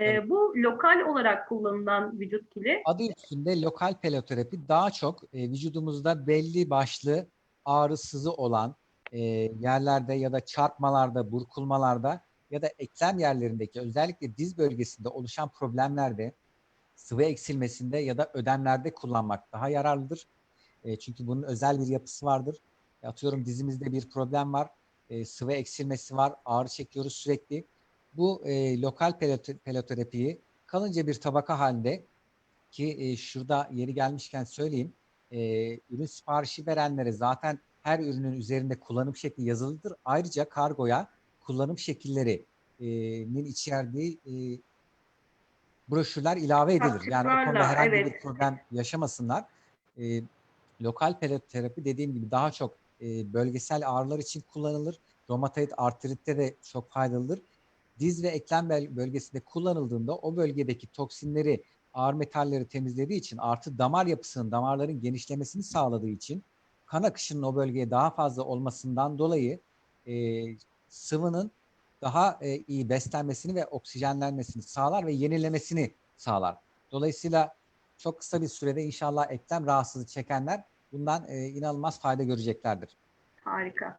E, bu lokal olarak kullanılan vücut kili. Adı üstünde lokal peloterapi daha çok e, vücudumuzda belli başlı ağrı sızı olan e, yerlerde ya da çarpmalarda, burkulmalarda ya da eklem yerlerindeki özellikle diz bölgesinde oluşan problemlerde sıvı eksilmesinde ya da ödemlerde kullanmak daha yararlıdır. E, çünkü bunun özel bir yapısı vardır. E, atıyorum dizimizde bir problem var, e, sıvı eksilmesi var, ağrı çekiyoruz sürekli. Bu e, lokal pelot- peloterapiyi kalınca bir tabaka halinde ki e, şurada yeri gelmişken söyleyeyim. E, ürün siparişi verenlere zaten her ürünün üzerinde kullanım şekli yazılıdır. Ayrıca kargoya kullanım şekillerinin içerdiği e, broşürler ilave edilir. Yani o konuda herhangi bir evet. problem yaşamasınlar. E, lokal peloterapi dediğim gibi daha çok e, bölgesel ağrılar için kullanılır. Romatoid artritte de çok faydalıdır. Diz ve eklem bölgesinde kullanıldığında o bölgedeki toksinleri, ağır metalleri temizlediği için artı damar yapısının, damarların genişlemesini sağladığı için kan akışının o bölgeye daha fazla olmasından dolayı e, sıvının daha e, iyi beslenmesini ve oksijenlenmesini sağlar ve yenilemesini sağlar. Dolayısıyla çok kısa bir sürede inşallah eklem rahatsızlığı çekenler bundan e, inanılmaz fayda göreceklerdir. Harika.